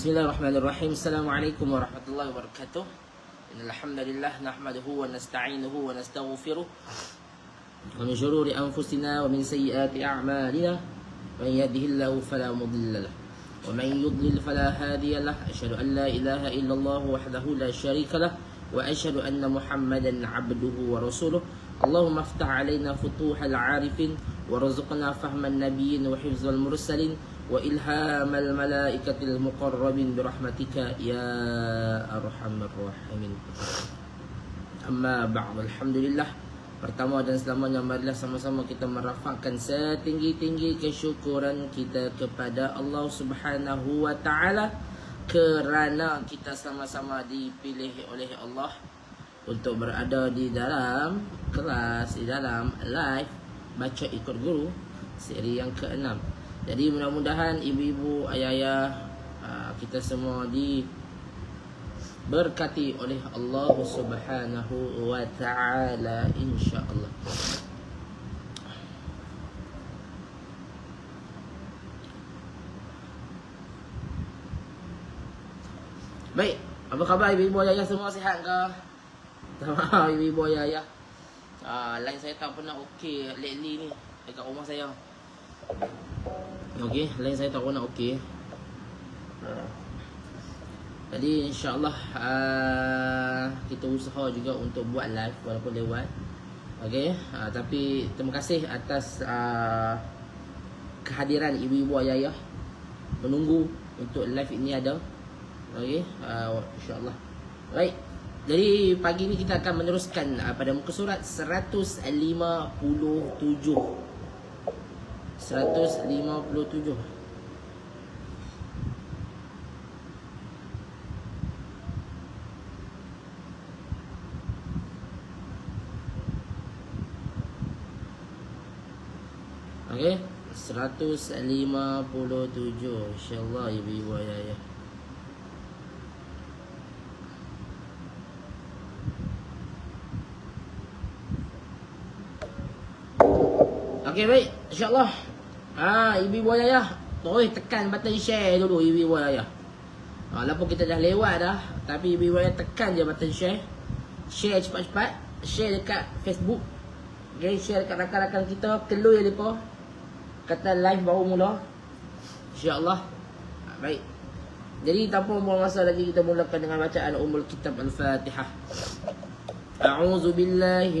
بسم الله الرحمن الرحيم السلام عليكم ورحمة الله وبركاته إن الحمد لله نحمده ونستعينه ونستغفره ومن شرور أنفسنا ومن سيئات أعمالنا من يهده الله فلا مضل له ومن يضلل فلا هادي له أشهد أن لا إله إلا الله وحده لا شريك له وأشهد أن محمدا عبده ورسوله اللهم افتح علينا فتوح العارفين ورزقنا فهم النبيين وحفظ المرسلين وإلهام الملائكة المقربين برحمتك يا أرحم الراحمين أما بعد الحمد لله Pertama dan selamanya marilah sama-sama kita merafakkan setinggi-tinggi kesyukuran kita kepada Allah Subhanahu wa taala kerana kita sama-sama dipilih oleh Allah untuk berada di dalam kelas di dalam live baca ikut guru seri yang keenam. Jadi mudah-mudahan ibu-ibu, ayah-ayah ah, kita semua di berkati oleh Allah Subhanahu wa taala insya-Allah. Baik, apa khabar ibu-ibu ayah semua sihat ke? Sama ibu-ibu ayah. Ah, line saya tak pernah okey lately ni dekat rumah saya. Okey, line saya tak pernah okey. Ah. Jadi insya-Allah uh, kita usaha juga untuk buat live walaupun lewat. Okey, uh, tapi terima kasih atas uh, kehadiran ibu-ibu ayah-ayah menunggu untuk live ini ada. Okey, uh, insya-Allah. Baik. Jadi pagi ni kita akan meneruskan uh, pada muka surat 157. 157. Okey, 157 insya-Allah ibu-ibu ayah-ayah. Okey baik, insya-Allah. Ah, ibu-ibu ayah, tolong tekan button share dulu ibu-ibu ayah. Ah, walaupun kita dah lewat dah, tapi ibu-ibu ayah tekan je button share. Share cepat-cepat, share dekat Facebook. Okay, share dekat rakan-rakan kita, kelul ya depa. Kata live baru mula. Insya-Allah. Ah, baik. Jadi tanpa membuang masa lagi kita mulakan dengan bacaan Ummul Kitab Al-Fatihah. A'udzu billahi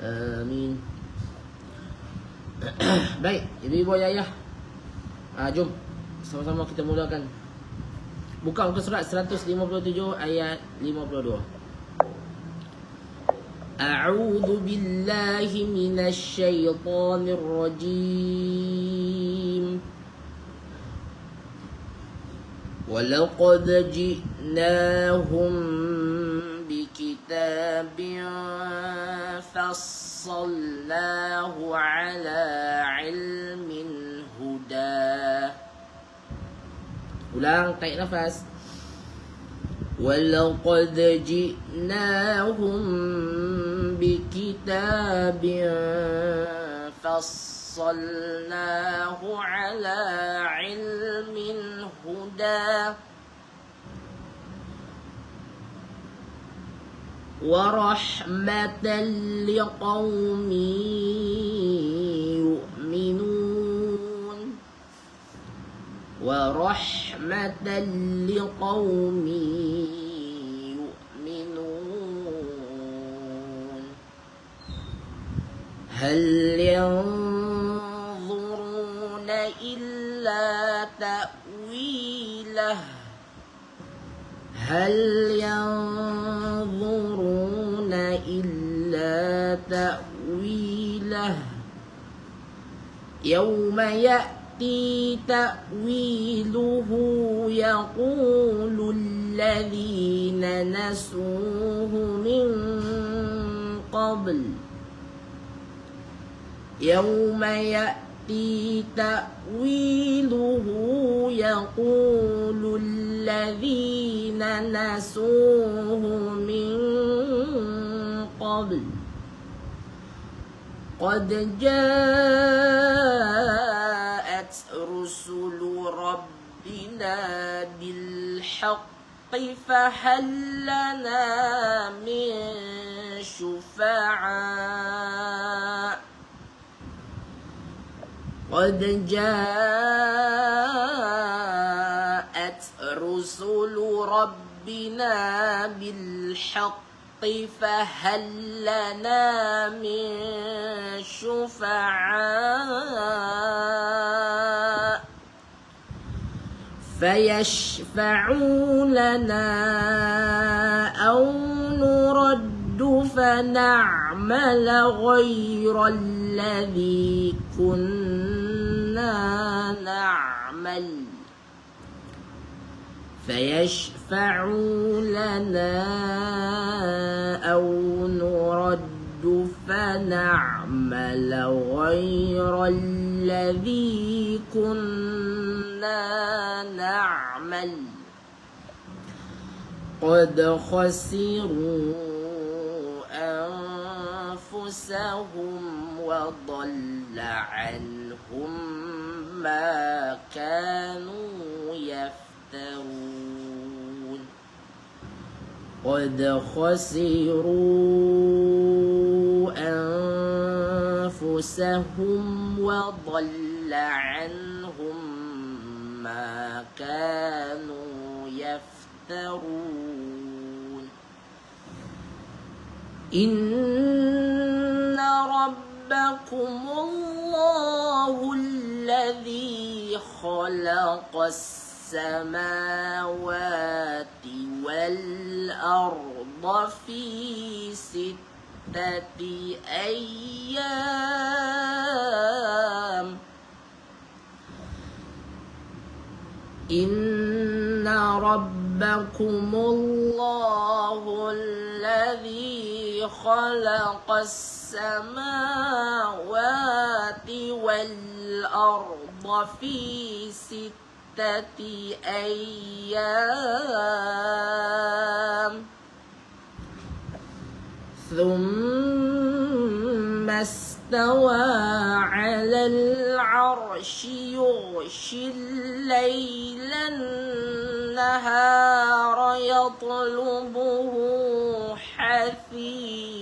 آمين Baik, ibu-ibu ayah ah, Jom Sama-sama kita mulakan Buka muka surat 157 ayat 52 أعوذ بالله من الشيطان الرجيم ولقد جئناهم بكتاب فصلناه على علم هدى. Ulang tarik nafas. ولقد جئناهم بكتاب فصلناه على علم هدى. ورحمة لقوم يؤمنون ورحمة لقوم يؤمنون هل ينظرون إلا تأويله هل ينظرون تأويله يوم يأتي تأويله يقول الذين نسوه من قبل يوم يأتي تأويله يقول الذين نسوه من قبل قد جاءت رسل ربنا بالحق فهل لنا من شفعاء قد جاءت رسل ربنا بالحق فهل لنا من شفعاء فيشفعوا لنا أو نرد فنعمل غير الذي كنا نعمل فيشفعوا لنا أو نرد فنعمل غير الذي كنا نعمل. قد خسروا أنفسهم وضل عنهم ما كانوا يفترون قد خسروا أنفسهم وضل عنهم ما كانوا يفترون. إن ربكم الله الذي خلق السماوات والأرض في ستة أيام. إن ربكم الله الذي خلق السماوات والأرض في ستة أيام. ثم استوى على العرش يغشي الليل النهار يطلبه حثيثا.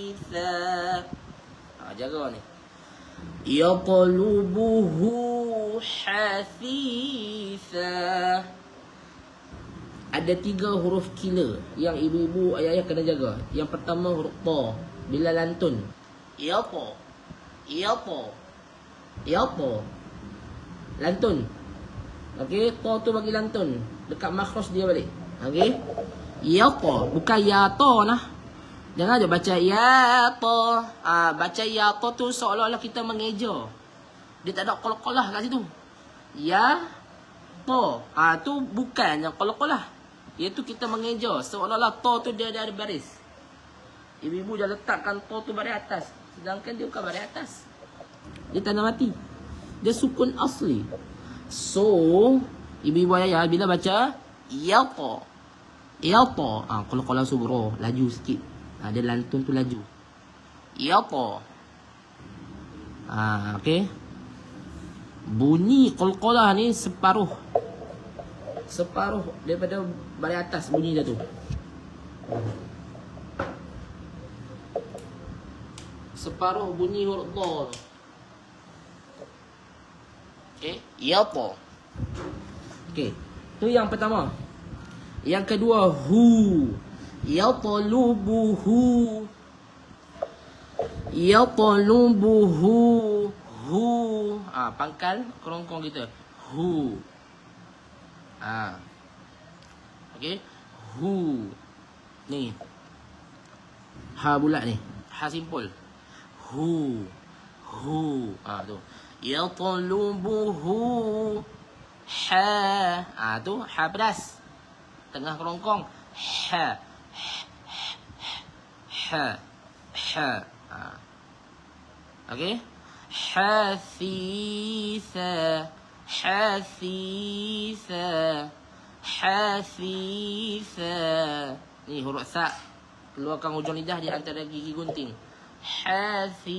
ni yatlubuhu hathitha ada tiga huruf killer yang ibu-ibu ayah-ayah kena jaga. Yang pertama huruf ta bila lantun. Ya ta. Ya ta. Ya ta. Lantun. Okey, ta tu bagi lantun. Dekat makhraj dia balik. Okey. Ya ta, bukan ya ta nah. Jangan je baca ya ta. Ah, baca ya ta tu seolah-olah kita mengeja. Dia tak ada qol-qolah kat situ. Ya ta. Ah tu bukan yang qol-qolah. Iaitu kita mengeja seolah-olah to tu dia ada baris. Ibu-ibu dah letakkan to tu baris atas. Sedangkan dia bukan baris atas. Dia tanda mati. Dia sukun asli. So, ibu-ibu ayah bila baca yalta. Yalta. Ah, kalau kalau subuh laju sikit. Ah, dia lantun tu laju. Yalta. Ah, okey. Bunyi qalqalah ni separuh separuh daripada baris atas bunyi dia tu. Separuh bunyi huruf dha tu. Okey, ya ta. Okey. Tu yang pertama. Yang kedua hu. Ya talubuhu. Ya talubuhu. Hu. Ah, pangkal kerongkong kita. Hu. Ah. Okey. Hu. Ni. Ha bulat ni. Ha simpul. Hu. Hu. Ah tu. Yatlubuhu Ha Ah tu Ha pedas Tengah kerongkong Ha ha ha ha okay? Hasisa hasisa hasisa ni huruf sa. Keluarkan hujung lidah di antara gigi gunting. Hasisa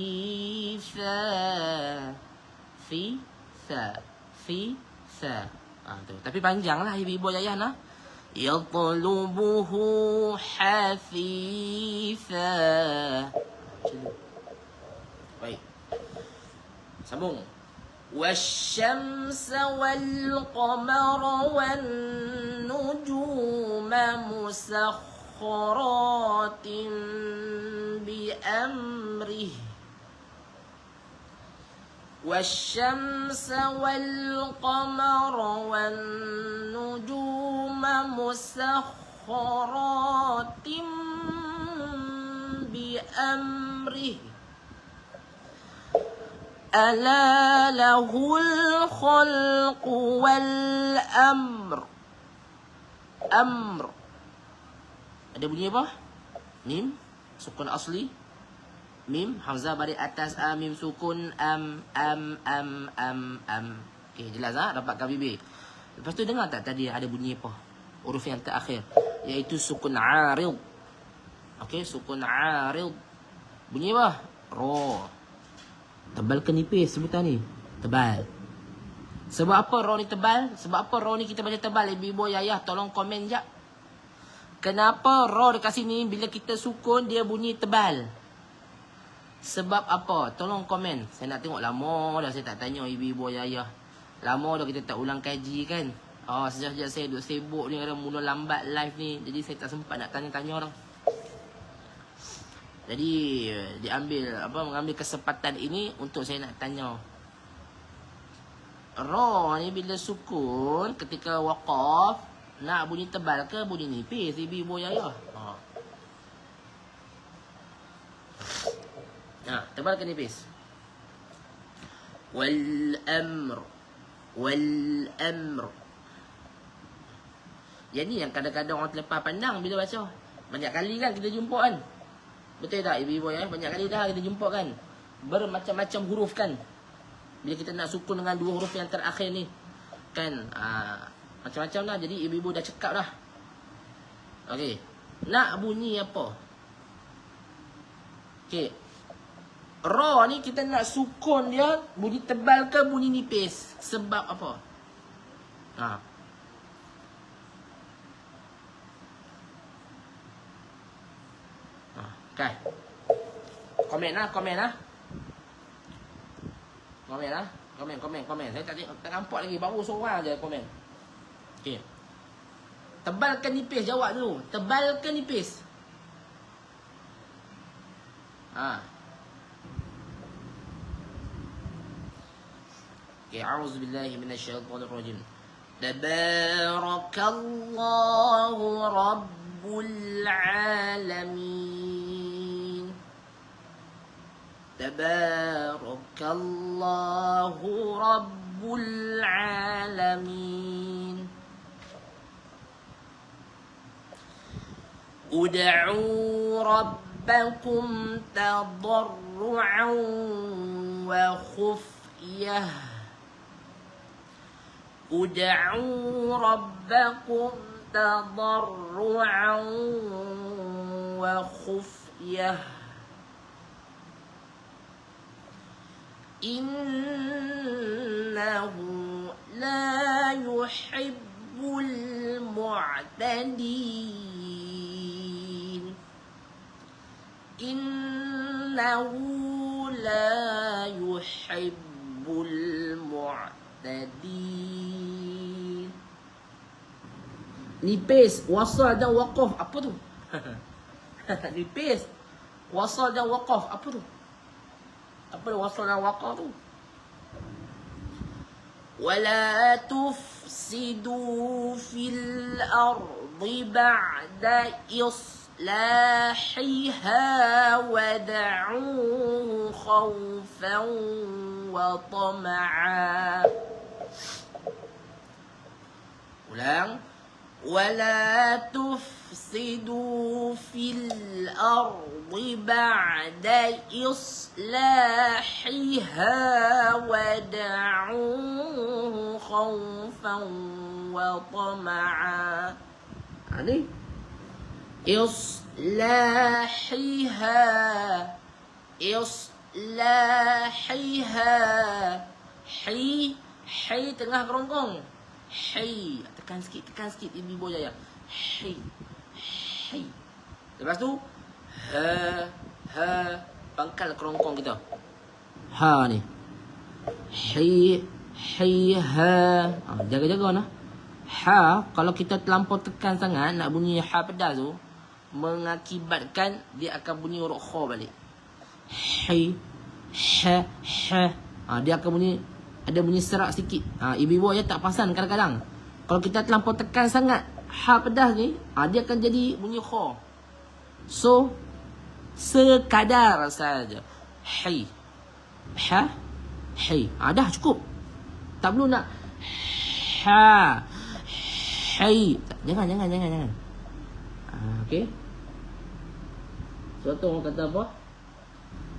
fi sa fi sa ah tu tapi panjanglah ibu ibu ayah nah Hafitha Baik Sambung. والشمس والقمر والنجوم مسخرات بأمره. والشمس والقمر والنجوم مسخرات بأمره ألا له الخلق والأمر أمر Ada bunyi apa? Mim Sukun asli Mim Hamzah balik atas A Mim sukun Am Am Am Am Am Okay jelas ha? Dapatkan bibir Lepas tu dengar tak tadi ada bunyi apa? Huruf yang terakhir Iaitu sukun arid Okay sukun arid Bunyi apa? Roh Tebal ke nipis sebutan ni? Tebal. Sebab apa roh ni tebal? Sebab apa roh ni kita baca tebal? Ibu-ibu, ayah, tolong komen jap. Kenapa roh dekat sini bila kita sukun dia bunyi tebal? Sebab apa? Tolong komen. Saya nak tengok lama dah saya tak tanya ibu-ibu, ayah. Lama dah kita tak ulang kaji kan? Oh, sejak-sejak saya duduk sibuk ni, kadang mula lambat live ni. Jadi saya tak sempat nak tanya-tanya orang. Jadi diambil apa mengambil kesempatan ini untuk saya nak tanya. Ra ni bila sukun ketika waqaf nak bunyi tebal ke bunyi nipis ibu-ibu ya ya. Ha. Ha, tebal ke nipis? Wal amr wal amr. Jadi yang kadang-kadang orang terlepas pandang bila baca. Banyak kali kan kita jumpa kan. Betul tak ibu-ibu ya? Banyak kali dah kita jumpa kan. Bermacam-macam huruf kan. Bila kita nak sukun dengan dua huruf yang terakhir ni. Kan. Ha, macam-macam lah. Jadi ibu-ibu dah cekap dah. Okey. Nak bunyi apa? Okey. Ra ni kita nak sukun dia. Bunyi tebal ke bunyi nipis? Sebab apa? Haa. Okay. Komen lah, komen lah. Komen lah. Komen, komen, komen. Saya tak, tak nampak lagi. Baru seorang je komen. Okay. Tebal ke nipis? Jawab dulu. Tebal ke nipis? Ha. Okay. A'udzubillahi minasyaitanirrajim. Tabarakallahu rabbul alamin. تبارك الله رب العالمين. ادعوا ربكم تضرعا وخفية. ادعوا ربكم تضرعا وخفية. إنه لا يحب المعتدين. إنه لا يحب المعتدين. نبيس وصل ده وقف أبدو نبيس وصل ده وقف أبدو ربنا وصلنا وقالوا ولا تفسدوا في الأرض بعد إصلاحها ودعوه خوفا وطمعا. ولا تفسدوا في الأرض بعد إصلاحها ودعوه خوفا وطمعا. يعني إصلاحها إصلاحها. حي حي tengah kerongkong Hai Tekan sikit, tekan sikit Ibu Jaya Hai Hai Lepas tu Ha Ha Pangkal kerongkong kita Ha ni Hai Hai Ha ha Jaga-jaga nah Ha Kalau kita terlampau tekan sangat Nak bunyi ha pedas tu Mengakibatkan Dia akan bunyi huruf kho balik Hai Ha Ha ha, Dia akan bunyi ada bunyi serak sikit. Ha, ibu-ibu ya tak pasan kadang-kadang. Kalau kita terlampau tekan sangat ha pedas ni, ha, dia akan jadi bunyi kha. So, sekadar saja. Hai. Ha. Hai. Ha, dah cukup. Tak perlu nak ha. Hai. Jangan, jangan, jangan, jangan. Ha, okay. Contoh orang kata apa?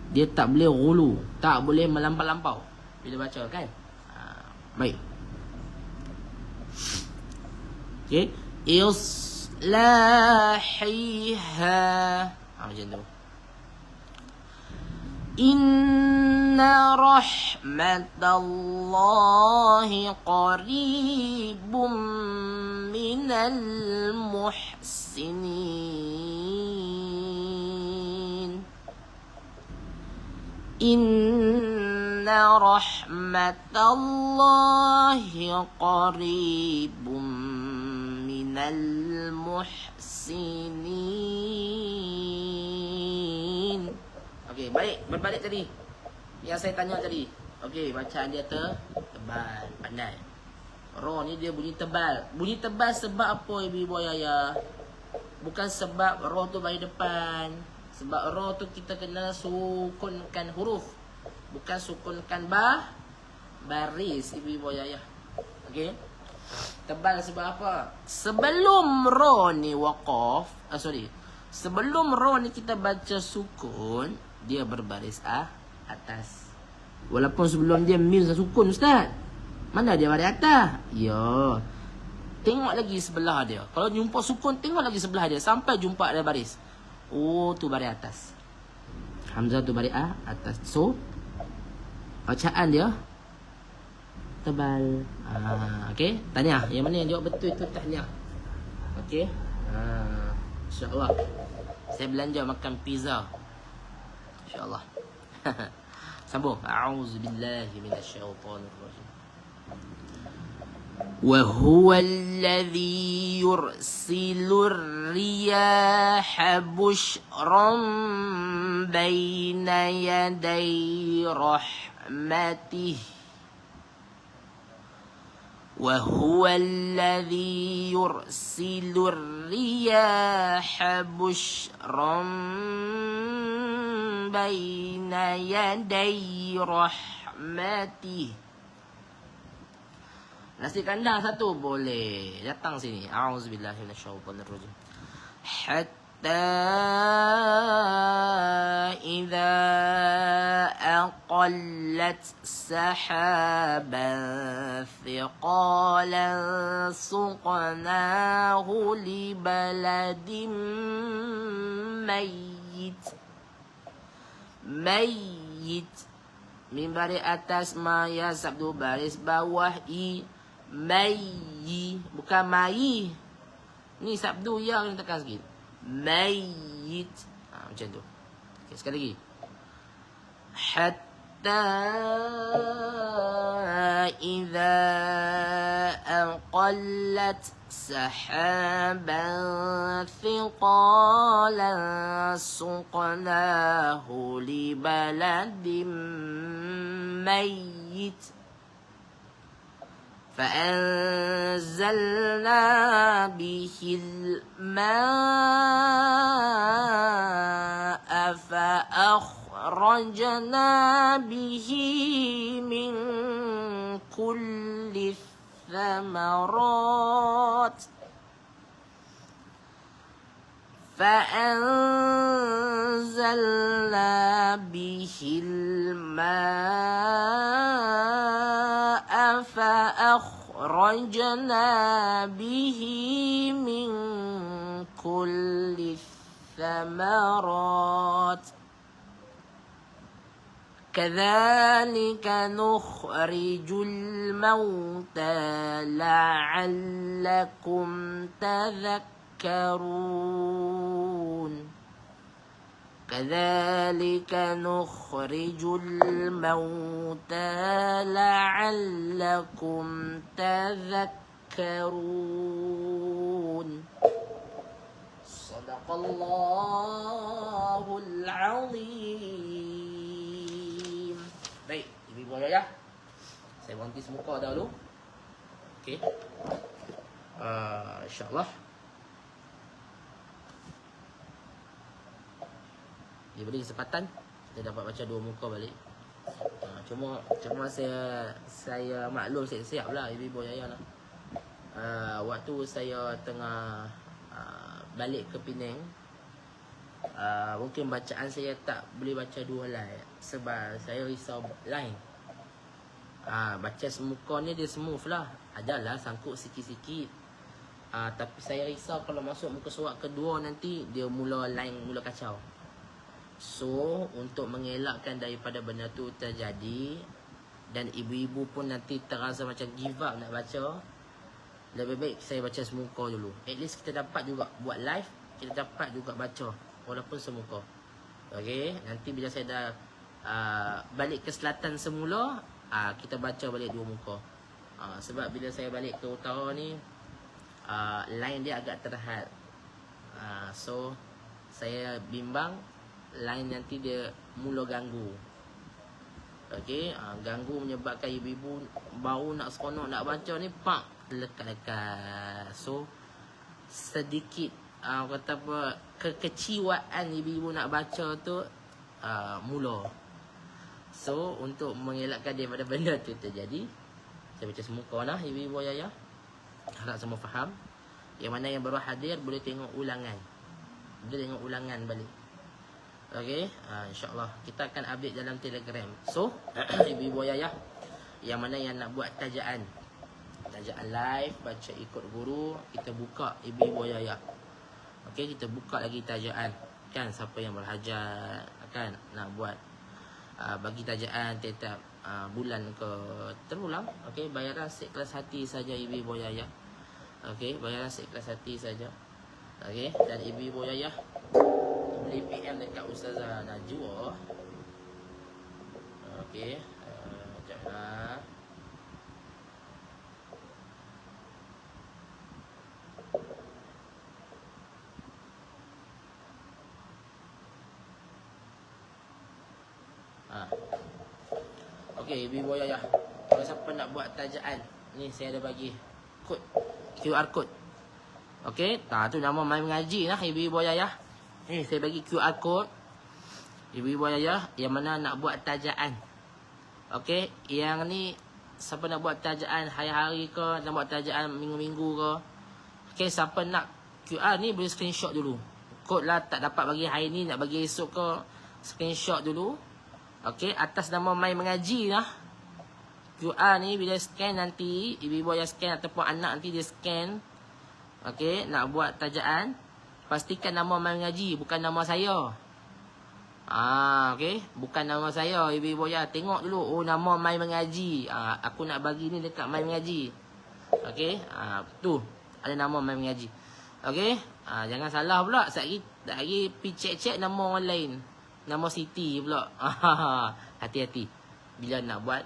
Dia tak boleh gulu. Tak boleh melampau-lampau. Bila baca kan? Baik. Okey. Islahiha. لاحيها. إن رحمة الله قريب من المحسنين. إن رحمة الله قريب من المحسنين Okey, balik berbalik tadi. Yang saya tanya tadi. Okey, bacaan dia ter tebal, pandai. Ro ni dia bunyi tebal. Bunyi tebal sebab apa ibu-ibu ayah? Bukan sebab ro tu bagi depan. Sebab ro tu kita kena sukunkan huruf bukan sukunkan ba baris ibu-ibu ayah. Okey. Tebal sebab apa? Sebelum ro ni waqaf, ah sorry. Sebelum ro ni kita baca sukun, dia berbaris ah atas. Walaupun sebelum dia mim sukun ustaz. Mana dia baris atas? Ya. Tengok lagi sebelah dia. Kalau jumpa sukun, tengok lagi sebelah dia sampai jumpa ada baris. Oh, tu baris atas. Hamzah tu baris ah atas. So, bacaan dia tebal. Ah, okey. Tanya, yang mana yang jawab betul itu tanya. Okey. Ah, insya-Allah. Saya belanja makan pizza. Insya-Allah. Sambung. A'udzubillahi minasyaitonirrajim. وهو الذي يرسل الرياح بشرا بين يدي رحمه رحمته وهو الذي يرسل الرياح بشرا بين يدي رحمته Nasi kandang satu boleh. Datang sini. A'udzubillahi minasyaitonirrajim. Hatta حتى إذا أقلت سحابا ثقالا سقناه لبلد ميت. ميت. من باري أتاس ما سبدو باريس بواه إي ميي. بكا ماي ني سبدو يا تكاس gitu ميت. آه جدو sekali lagi حتى إذا أقلت سحابا ثقالا سقناه لبلد ميت. فأنزلنا به الماء فأخرجنا به من كل الثمرات فأنزلنا به الماء فأخرجنا به من كل الثمرات كذلك نخرج الموتى لعلكم تذكرون كذلك نخرج الموتى لعلكم تذكرون صدق الله العظيم Baik, ibu-ibu ayah Saya berhenti semuka dahulu Okey uh, InsyaAllah Diberi kesempatan Kita dapat baca dua muka balik uh, Cuma cuma saya Saya maklum siap-siap lah ibu-ibu ayah lah uh, Waktu saya tengah uh, Balik ke Penang uh, mungkin bacaan saya tak boleh baca dua line sebab saya risau. Ah uh, baca semuka ni dia smooth lah. Adalah sangkut sikit-sikit. Uh, tapi saya risau kalau masuk muka surat kedua nanti dia mula line mula kacau. So untuk mengelakkan daripada benda tu terjadi dan ibu-ibu pun nanti terasa macam give up nak baca lebih baik saya baca semuka dulu. At least kita dapat juga buat live, kita dapat juga baca walaupun semuka. Okey, nanti bila saya dah uh, balik ke selatan semula, uh, kita baca balik dua muka. Uh, sebab bila saya balik ke utara ni, uh, line dia agak terhad. Uh, so, saya bimbang line nanti dia mula ganggu. Okey, uh, ganggu menyebabkan ibu-ibu baru nak seronok nak baca ni, pak, lekat-lekat. So, sedikit uh, kata apa kekeciwaan ibu-ibu nak baca tu uh, mula. So untuk mengelakkan daripada benda tu terjadi, saya baca semuka lah ibu-ibu ayah. Harap semua faham. Yang mana yang baru hadir boleh tengok ulangan. Boleh tengok ulangan balik. Okey, uh, insya-Allah kita akan update dalam Telegram. So, ibu-ibu ayah yang mana yang nak buat tajaan tajaan live baca ikut guru kita buka ibu-ibu ayah Okey, kita buka lagi tajaan. Kan siapa yang berhajat kan nak buat uh, bagi tajaan tiap uh, bulan ke terulang. Okey, bayaran seikhlas hati saja ibu-ibu ayah. Okey, bayaran seikhlas hati saja. Okey, dan ibu-ibu ayah boleh PM dekat Ustazah Najwa. Okey, uh, jangan Okey, ibu ayah. Ya. Kalau siapa nak buat tajaan, ni saya ada bagi kod QR code. Okey, tak tu nama main mengaji lah ibu-ibu ayah. Ni saya bagi QR code. Ibu-ibu ayah yang mana nak buat tajaan. Okey, yang ni siapa nak buat tajaan hari-hari ke, nak buat tajaan minggu-minggu ke. Okey, siapa nak QR ni boleh screenshot dulu. Kod lah tak dapat bagi hari ni, nak bagi esok ke, screenshot dulu. Okey, atas nama Mai Mengaji lah. QR ni bila scan nanti, ibu-ibu yang scan ataupun anak nanti dia scan. Okey, nak buat tajaan. Pastikan nama Mengaji, bukan nama saya. Ah, okey, bukan nama saya. Ibu-ibu ya, tengok dulu. Oh, nama Mai Mengaji. Ah, aku nak bagi ni dekat Mai Mengaji. Okey, ah, tu. Ada nama Mai Mengaji. Okey, ah, jangan salah pula. Sekejap lagi, pergi cek-cek nama orang lain. Nama Siti pula. Hati-hati. Bila nak buat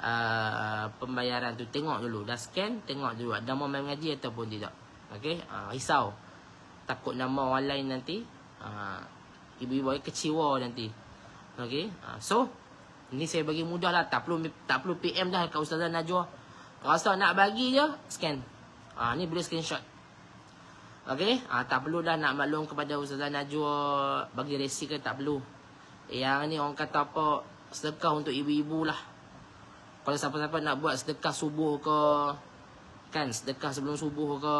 uh, pembayaran tu. Tengok dulu. Dah scan. Tengok dulu. Nama main mengaji ataupun tidak. Okay. Uh, risau. Takut nama orang lain nanti. Uh, Ibu-ibu kecewa nanti. Okay. Uh, so. Ini saya bagi mudah lah. Tak perlu, tak perlu PM dah kat Ustazah Najwa. Rasa nak bagi je, scan. Ha, ni boleh screenshot. Okey, ha, tak perlu dah nak maklum kepada Ustazah Najwa bagi resi ke tak perlu. Yang ni orang kata apa, sedekah untuk ibu-ibu lah. Kalau siapa-siapa nak buat sedekah subuh ke, kan, sedekah sebelum subuh ke,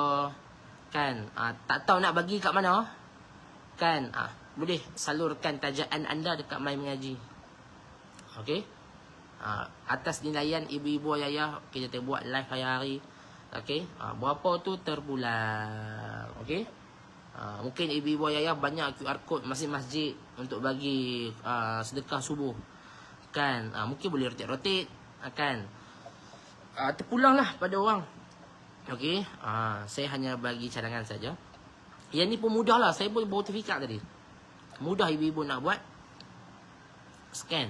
kan, ha, tak tahu nak bagi kat mana, kan, ha, boleh salurkan tajaan anda dekat mai mengaji. Okey. Ha, atas nilaian ibu-ibu ayah kita buat live hari-hari. Okey. Ha, berapa tu terpulang. Okey. Ha, mungkin ibu-ibu ayah banyak QR code masing masjid untuk bagi uh, sedekah subuh. Kan? Ha, mungkin boleh rotate-rotate. Ha, kan? Ha, terpulanglah pada orang. Okey. Ha, saya hanya bagi cadangan saja. Yang ni pun mudah lah. Saya pun bawa certifikat tadi. Mudah ibu-ibu nak buat. Scan.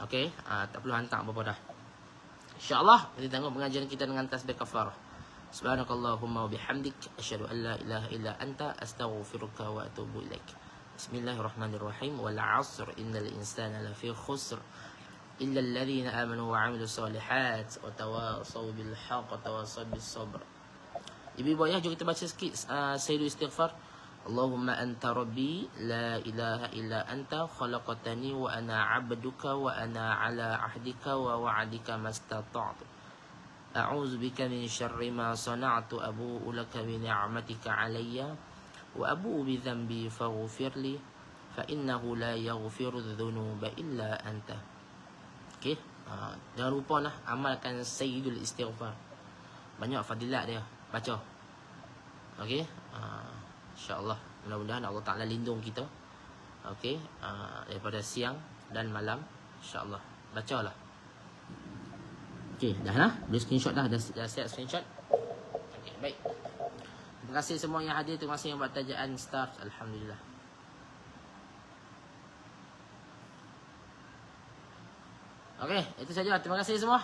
Okey. Ha, tak perlu hantar apa-apa dah. InsyaAllah kita tengok pengajian kita dengan tasbih kafarah. Subhanakallahumma wa bihamdik asyhadu an la ilaha illa anta astaghfiruka wa atubu ilaik. Bismillahirrahmanirrahim. Wal 'asr innal insana lafi khusr إلا الذين آمنوا وعملوا الصالحات وتواصوا بالحق وتواصوا بالصبر. إبي بويا جو كتبات سكي سيدو استغفر اللهم أنت ربي لا إله إلا أنت خلقتني وأنا عبدك وأنا على عهدك ووعدك ما استطعت أعوذ بك من شر ما صنعت أبوء لك بنعمتك علي وأبوء بذنبي فاغفر لي فإنه لا يغفر الذنوب إلا أنت Okay, uh, jangan lupa lah amalkan Sayyidul Istighfar. Banyak fadilat dia. Baca. Okay. Uh, InsyaAllah. Mudah-mudahan Allah Ta'ala lindung kita. Okey. Uh, Daripada siang dan malam InsyaAllah. Bacalah. Okey dah lah. Boleh screenshot dah. Dah, dah siap screenshot? Okey baik. Terima kasih semua yang hadir. Terima kasih yang buat tajaan staff. Alhamdulillah Okey, itu saja. Terima kasih semua.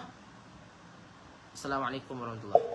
Assalamualaikum warahmatullahi.